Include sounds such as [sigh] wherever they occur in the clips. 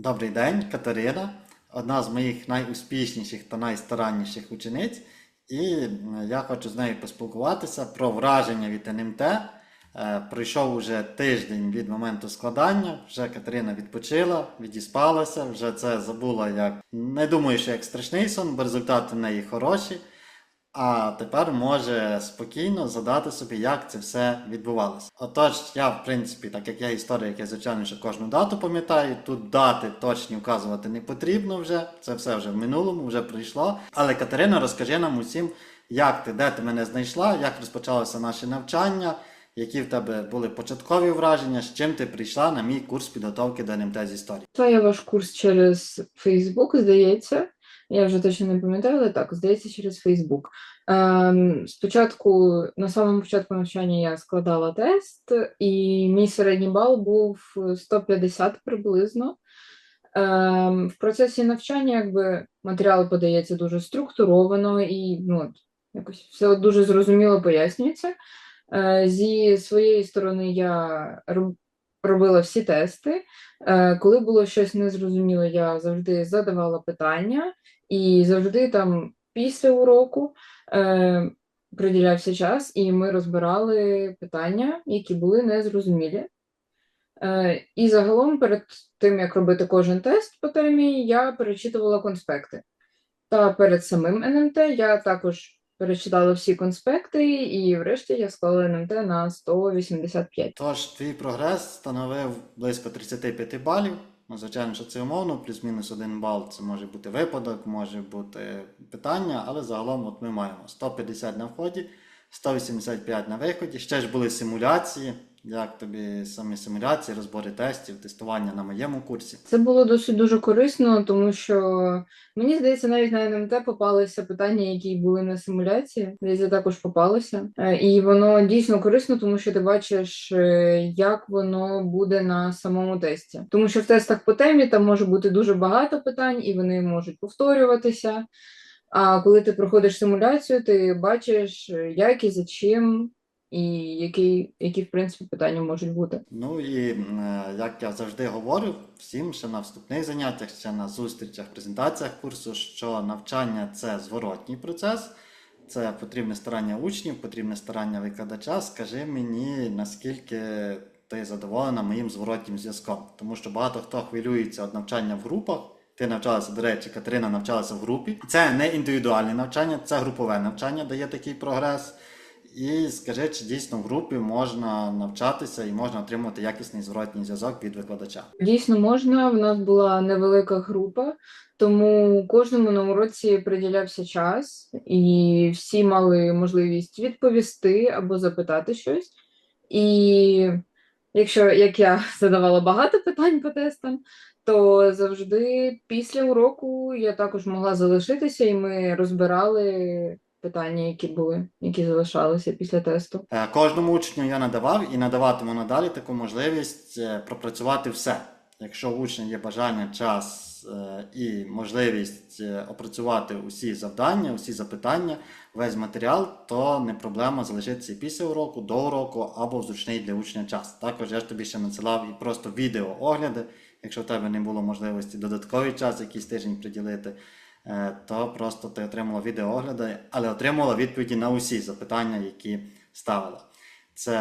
Добрий день, Катерина, одна з моїх найуспішніших та найстаранніших учениць. І е, я хочу з нею поспілкуватися про враження від НМТ. Е, Пройшов уже тиждень від моменту складання. Вже Катерина відпочила, відіспалася, вже це забула як не думаю, що як страшний сон, бо результати в неї хороші. А тепер може спокійно задати собі, як це все відбувалося. Отож, я, в принципі, так як я історик, я звичайно, що кожну дату пам'ятаю. Тут дати точні вказувати не потрібно вже. Це все вже в минулому, вже прийшло. Але Катерина, розкажи нам усім, як ти, де ти мене знайшла, як розпочалося наше навчання, які в тебе були початкові враження, з чим ти прийшла на мій курс підготовки до НМТ з історії. Це я ваш курс через Facebook, здається. Я вже точно не пам'ятаю, але так, здається, через Facebook. Ем, спочатку, на самому початку навчання я складала тест, і мій середній бал був 150 приблизно. Ем, в процесі навчання якби матеріал подається дуже структуровано і ну, якось все дуже зрозуміло пояснюється. Е, зі своєї сторони я робила всі тести. Е, Коли було щось незрозуміло, я завжди задавала питання, і завжди там після уроку е, приділявся час, і ми розбирали питання, які були незрозумілі. Е, і загалом, перед тим як робити кожен тест по темі, я перечитувала конспекти. Та перед самим НМТ я також перечитала всі конспекти, і врешті я склала НМТ на 185. Тож, твій прогрес становив близько 35 балів. Ну, звичайно, що це умовно, плюс-мінус один бал це може бути випадок, може бути питання, але загалом от ми маємо 150 на вході, 185 на виході. Ще ж були симуляції. Як тобі самі симуляції, розбори тестів, тестування на моєму курсі? Це було досить дуже корисно, тому що мені здається, навіть на НМТ попалися питання, які були на симуляції. Здається, також попалося. Е, І воно дійсно корисно, тому що ти бачиш, е, як воно буде на самому тесті. Тому що в тестах по темі там може бути дуже багато питань, і вони можуть повторюватися. А коли ти проходиш симуляцію, ти бачиш, е, як і за чим, і які, які в принципі питання можуть бути. Ну і е, як я завжди говорю всім, ще на вступних заняттях, ще на зустрічах, презентаціях курсу, що навчання це зворотній процес, це потрібне старання учнів, потрібне старання викладача. Скажи мені, наскільки ти задоволена моїм зворотнім зв'язком, тому що багато хто хвилюється від навчання в групах. Ти навчалася, до речі, Катерина навчалася в групі. Це не індивідуальне навчання, це групове навчання дає такий прогрес. І скажи, чи дійсно в групі можна навчатися і можна отримувати якісний зворотній зв'язок від викладача? Дійсно можна. В нас була невелика група, тому кожному на уроці приділявся час, і всі мали можливість відповісти або запитати щось. І якщо як я [laughs] задавала багато питань по тестам, то завжди після уроку я також могла залишитися, і ми розбирали питання, які були, які залишалися після тесту. Е, Кожному учню я надавав і надаватиму надалі таку можливість е, пропрацювати все. Якщо у учня є бажання, час е, і можливість опрацювати усі завдання, усі запитання, весь матеріал, то не проблема залишитися після уроку, до уроку або в зручний для учня час. Також я ж тобі ще надсилав і просто відео огляди. Якщо в тебе не було можливості додатковий час, якийсь тиждень приділити, то просто ти отримала відеоогляди, але отримала відповіді на усі запитання, які ставила. Це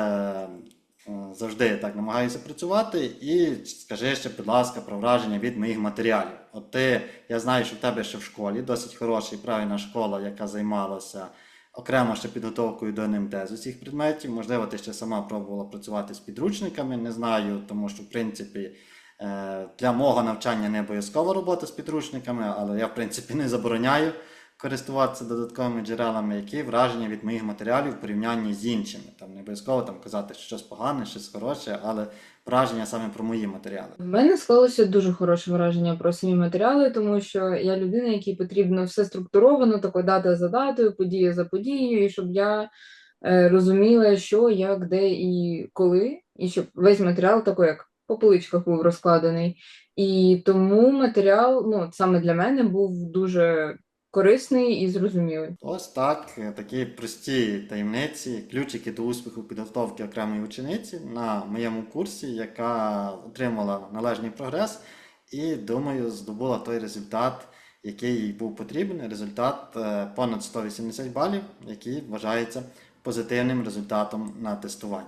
е, завжди так намагаюся працювати. І скажи ще, будь ласка, про враження від моїх матеріалів. От ти, я знаю, що в тебе ще в школі досить хороша і правильна школа, яка займалася окремо ще підготовкою до НМТ з усіх предметів. Можливо, ти ще сама пробувала працювати з підручниками, не знаю, тому що в принципі. Е, Для мого навчання не обов'язкова робота з підручниками, але я в принципі не забороняю користуватися додатковими джерелами, які враження від моїх матеріалів в порівнянні з іншими. Там не обов'язково там казати що щось погане, щось хороше, але враження саме про мої матеріали. В мене склалося дуже хороше враження про самі матеріали, тому що я людина, якій потрібно все структуровано, тако дата за датою, подія за подією, і щоб я е, розуміла, що, як, де і коли, і щоб весь матеріал тако як по поличках був розкладений. І тому матеріал, ну, саме для мене був дуже корисний і зрозумілий. Ось так, е, такі прості таємниці, ключики до успіху підготовки окремої учениці на моєму курсі, яка отримала належний прогрес. і, думаю, здобула той результат, який їй був потрібен. Результат е, понад 180 балів, який вважається позитивним результатом на тестуванні.